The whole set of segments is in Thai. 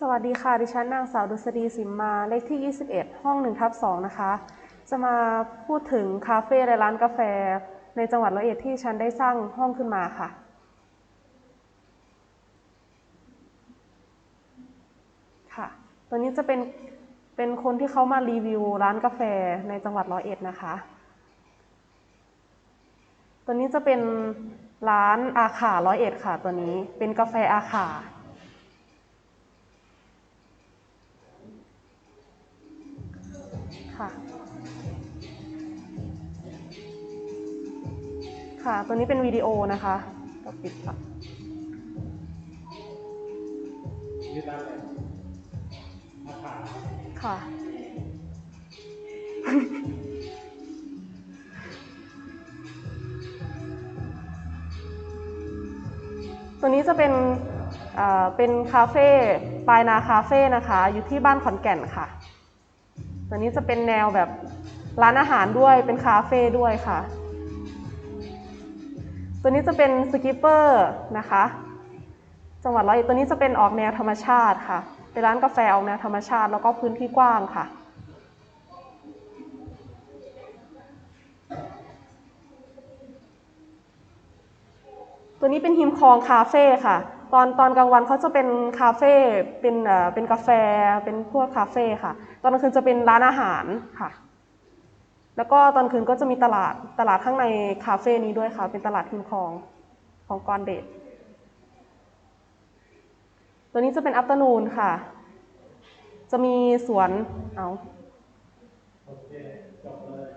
สวัสดีค่ะ ดิฉันนางสาวดุษฎีสิมมา เลขที่ 21 ห้อง1ทับ2นะคะ จะมาพูดถึงคาเฟ่และร้านกาแฟ ในจังหวัดร้อยเอ็ดที่ฉันได้สร้างห้องขึ้นมาค่ะ ค่ะ ตัวนี้จะเป็น เป็นคนที่เขามารีวิวร้านกาแฟในจังหวัดร้อยเอ็ดนะคะ ตัวนี้จะเป็นร้านอาขาร้อยเอ็ดค่ะ ตัวนี้ เป็นกาแฟอาขา ค่ะ ค่ะ ตัวนี้เป็นวิดีโอนะคะ ก็ปิดค่ะยืดด้านเลยมาขาค่ะ ตัวนี้จะเป็นเอ่อเป็นคาเฟ่ปลายนาคาเฟ่นะคะ อยู่ที่บ้านขอนแก่นค่ะ ตัวนี้จะเป็นแนวแบบร้านอาหารด้วยเป็นคาเฟ่ด้วยค่ะ ตัวนี้จะเป็นสกิปเปอร์นะคะ จังหวัดร้อยเอ็ดตัวนี้จะเป็นออกแนวธรรมชาติค่ะ เป็นร้านกาแฟออกแนวธรรมชาติแล้วก็พื้นที่กว้างค่ะตัวนี้เป็นฮิมคองคาเฟ่ค่ะ ตอนตอนกลางวันเขาจะเป็นคาเฟ่เป็นเอ่อเป็นกาแฟเป็นพวกคาเฟ่ค่ะ ตอนกลางคืนจะเป็นร้านอาหารค่ะ แล้วก็ตอนคืนก็จะมีตลาดตลาดข้างในคาเฟ่นี้ด้วยค่ะ เป็นตลาดฮิมคองของกอนเดทตัวนี้จะเป็นอั t เ r อร์นูนค่ะ จะมีสวนเอาโอเคจบเลย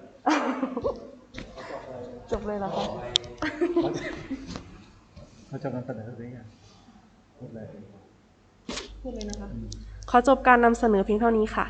จบเลยจบเลยเหรอคะ เขาจะมาเสนอสิ่งอะพูดเลย พูดเลยนะคะ ขอจบการนำเสนอเพียงเท่านี้ค่ะ